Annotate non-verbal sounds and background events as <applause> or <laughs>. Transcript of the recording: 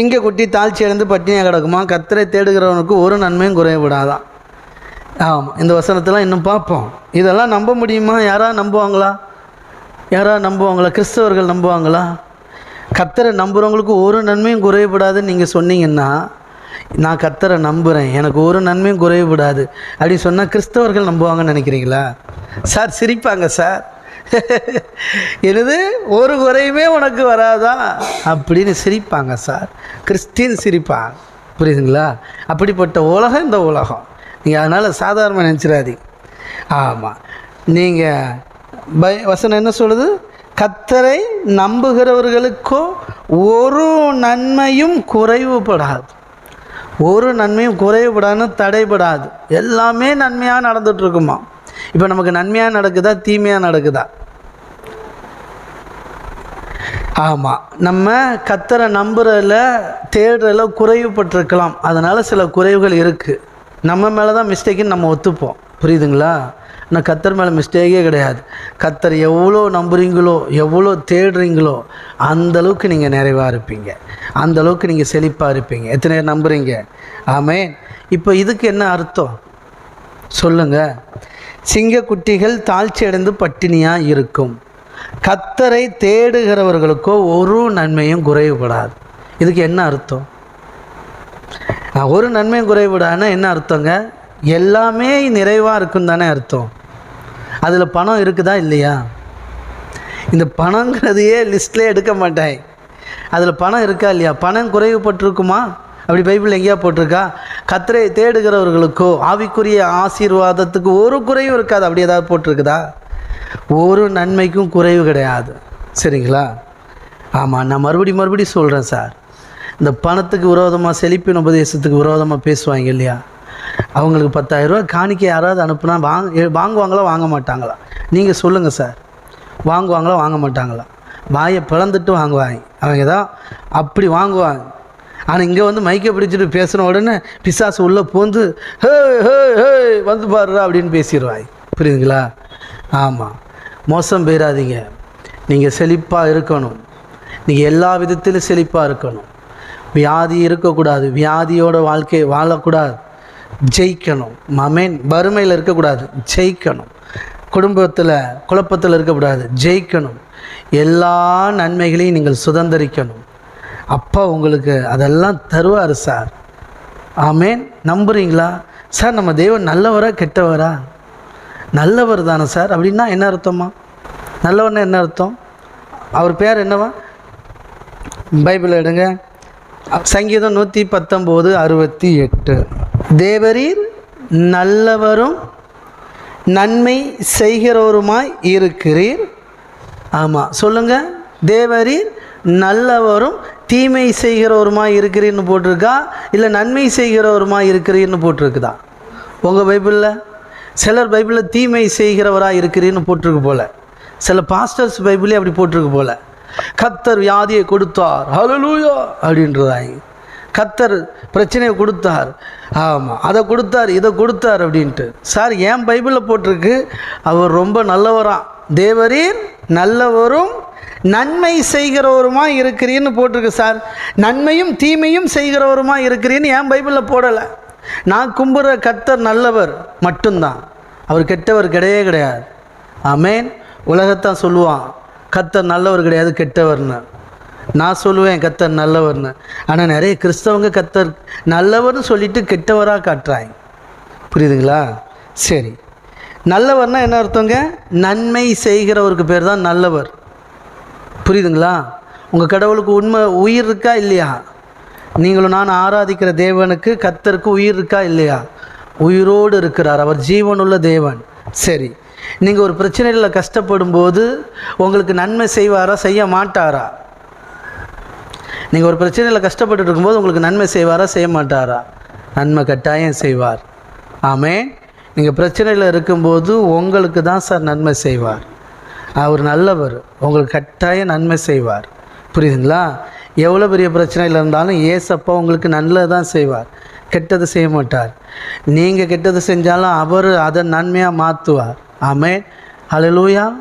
சிங்கக்குட்டி தாழ்ச்சி அடைந்து பட்டினியாக கிடக்குமா? கத்தரை தேடுகிறவனுக்கு ஒரு நன்மையும் குறைவிடாதான் ஆமாம் இந்த வசனத்தெல்லாம் இன்னும் பார்ப்போம். இதெல்லாம் நம்ப முடியுமா? யாராவது நம்புவாங்களா? யாராவது நம்புவாங்களா? கிறிஸ்தவர்கள் நம்புவாங்களா? கத்தரை நம்புகிறவங்களுக்கு ஒரு நன்மையும் குறையப்படாதுன்னு நீங்கள் சொன்னீங்கன்னா நான் கத்தரை நம்புகிறேன் எனக்கு ஒரு நன்மையும் குறைவிடாது அப்படின்னு சொன்னால் கிறிஸ்தவர்கள் நம்புவாங்கன்னு நினைக்கிறீங்களா? சார் சிரிப்பாங்க சார். <laughs> எனது ஒரு குறையுமே உனக்கு வராதா? அப்படின்னு சிரிப்பாங்க சார். கிறிஸ்டின் சிரிப்பாங்க. புரியுதுங்களா? அப்படிப்பட்ட உலகம் இந்த உலகம். நீங்கள் அதனால் சாதாரணமாக நினச்சிடாதீங்க. ஆமாம் நீங்கள் பை வசனம் என்ன சொல்லுது? கத்தரை நம்புகிறவர்களுக்கோ ஒரு நன்மையும் குறைவுபடாது. ஒரு நன்மையும் குறைவுபடாதுன்னு தடைபடாது. எல்லாமே நன்மையாக நடந்துகிட்ருக்குமா இருக்குமா? இப்போ நமக்கு நன்மையாக நடக்குதா தீமையாக நடக்குதா? ஆமாம் நம்ம கத்தரை நம்புறதில் தேடுறதில் குறைவுபட்டிருக்கலாம். அதனால் சில குறைவுகள் இருக்குது நம்ம மேலே தான் மிஸ்டேக்குன்னு நம்ம ஒத்துப்போம். புரியுதுங்களா? ஆனால் கத்தர் மேலே மிஸ்டேக்கே கிடையாது. கத்தர் எவ்வளோ நம்புறீங்களோ எவ்வளோ தேடுறீங்களோ அந்த அளவுக்கு நீங்கள் நிறைவாக இருப்பீங்க. அந்த அளவுக்கு நீங்கள் செழிப்பாக இருப்பீங்க. எத்தனை பேர் நம்புறீங்க? ஆமே இப்போ இதுக்கு என்ன அர்த்தம்? சொல்லுங்கள் சிங்கக்குட்டிகள் தாழ்ச்சி அடைந்து பட்டினியாக இருக்கும். கத்தரை தேடுகிறவர்களுக்கோ ஒரு நன்மையும் குறைவுபடாது. இதுக்கு என்ன அர்த்தம்? ஒரு நன்மையும் குறைவுபடாதுன்னா என்ன அர்த்தங்க? எல்லாமே நிறைவாக இருக்கும் தானே அர்த்தம். அதில் பணம் இருக்குதா இல்லையா? இந்த பணங்கிறதையே லிஸ்ட்லேயே எடுக்க மாட்டேன். அதில் பணம் இருக்கா இல்லையா? பணம் குறைவுபட்டிருக்குமா? அப்படி பைபிள் எங்கேயா போட்டிருக்கா? கத்தரை தேடுகிறவர்களுக்கோ ஆவிக்குரிய ஆசீர்வாதத்துக்கு ஒரு குறையும் இருக்காது. அப்படி ஏதாவது போட்டிருக்குதா? ஒரு நன்மைக்கும் குறைவு கிடையாது. சரிங்களா? ஆமாம் நான் மறுபடி மறுபடி சொல்கிறேன் சார். இந்த பணத்துக்கு விரோதமாக செழிப்பின் உபதேசத்துக்கு விரோதமாக பேசுவாங்க இல்லையா? அவங்களுக்கு பத்தாயிரரூவா காணிக்க யாராவது அனுப்புனா வாங்க வாங்குவாங்களா வாங்க மாட்டாங்களா? நீங்கள் சொல்லுங்கள் சார். வாங்குவாங்களா வாங்க மாட்டாங்களா? வாயை பிளந்துட்டு வாங்குவாங்க. அவங்க தான் அப்படி வாங்குவாங்க. ஆனால் இங்கே வந்து மைக்கை பிடிச்சிட்டு பேசின உடனே பிசாசு உள்ளே பூந்து ஹே ஹே ஹே வந்து பாருடா அப்படின்னு பேசிடுவாய். புரியுதுங்களா? ஆமாம் மோசம் போயிடாதீங்க. நீங்கள் செழிப்பாக இருக்கணும். நீங்கள் எல்லா விதத்திலும் செழிப்பாக இருக்கணும். வியாதி இருக்கக்கூடாது. வியாதியோட வாழ்க்கையை வாழக்கூடாது. ஜெயிக்கணும். மமேன் வறுமையில் இருக்கக்கூடாது. ஜெயிக்கணும். குடும்பத்தில் குழப்பத்தில் இருக்கக்கூடாது. ஜெயிக்கணும். எல்லா நன்மைகளையும் நீங்கள் சுதந்திரிக்கணும். அப்பா உங்களுக்கு அதெல்லாம் தருவார் சார். ஆமேன். நம்புறீங்களா? சார் நம்ம தெய்வம் நல்லவரா கெட்டவரா? நல்லவர் தானே சார். அப்படின்னா என்ன அர்த்தமா நல்லவர்னா என்ன அர்த்தம்? அவர் பேர் என்னவா? பைபிள் எடுங்க. சங்கீதம் நூற்றி பத்தொம்போது அறுபத்தி எட்டு. தேவரீர் நல்லவரும் நன்மை செய்கிறவருமாய் இருக்கிறீர். ஆமாம் சொல்லுங்கள் தேவரீர் நல்லவரும் தீமை செய்கிறவருமா இருக்கிறீன்னு போட்டிருக்கா? இல்லை நன்மை செய்கிறவருமா இருக்கிறீன்னு போட்டிருக்குதா? உங்கள் பைபிளில்? சிலர் பைபிளில் தீமை செய்கிறவராக இருக்கிறீன்னு போட்டிருக்கு போல. சில பாஸ்டர்ஸ் பைபிளே அப்படி போட்டிருக்கு போல. கத்தர் வியாதியை கொடுத்தார். ஹalleluya அப்படின்றதாங்க கத்தர் பிரச்சனையை கொடுத்தார். ஆமாம் அதை கொடுத்தார் இதை கொடுத்தார் அப்படின்ட்டு. சார் ஏன் பைபிளில் போட்டிருக்கு? அவர் ரொம்ப நல்லவரான் தேவரீர் நல்லவரும் நன்மை செய்கிறவருமா இருக்கிறீன்னு போட்டிருக்கு சார். நன்மையும் தீமையும் செய்கிறவருமா இருக்கிறீன்னு ஏன் பைபிளில் போடலை. நான் கும்புற கத்தர் நல்லவர் மட்டும்தான். அவர் கெட்டவர் கிடையவே கிடையாது. ஆமேன். உலகத்தான் சொல்லுவான் கத்தர் நல்லவர் கிடையாது கெட்டவர்னு. நான் சொல்லுவேன் கத்தர் நல்லவர்னு. ஆனால் நிறைய கிறிஸ்தவங்க கத்தர் நல்லவர்னு சொல்லிட்டு கெட்டவராக காட்டுறாங்க. புரியுதுங்களா? சரி. நல்லவர்னா என்ன அர்த்தங்க? நன்மை செய்கிறவருக்கு பேர் தான் நல்லவர். புரியுதுங்களா? உங்கள் கடவுளுக்கு உண்மை உயிர் இருக்கா இல்லையா? நீங்களும் நான் ஆராதிக்கிற தேவனுக்கு கத்தருக்கு உயிர் இருக்கா இல்லையா? உயிரோடு இருக்கிறார் அவர் ஜீவனுள்ள தேவன். சரி நீங்கள் ஒரு பிரச்சனையில் கஷ்டப்படும் போது உங்களுக்கு நன்மை செய்வாரா செய்ய மாட்டாரா? நீங்கள் ஒரு பிரச்சனையில் கஷ்டப்பட்டு இருக்கும்போது உங்களுக்கு நன்மை செய்வாரா செய்ய மாட்டாரா? நன்மை கட்டாயம் செய்வார். ஆமே நீங்கள் பிரச்சனையில் இருக்கும்போது உங்களுக்கு தான் சார் நன்மை செய்வார். அவர் நல்லவர் உங்களுக்கு கட்டாயம் நன்மை செய்வார். புரியுதுங்களா? எவ்வளோ பெரிய பிரச்சனையில் இருந்தாலும் ஏசப்பா உங்களுக்கு நல்லது தான் செய்வார். கெட்டது செய்ய மாட்டார். நீங்கள் கெட்டது செஞ்சாலும் அவர் அதை நன்மையாக மாற்றுவார் ஆமே அலலூயா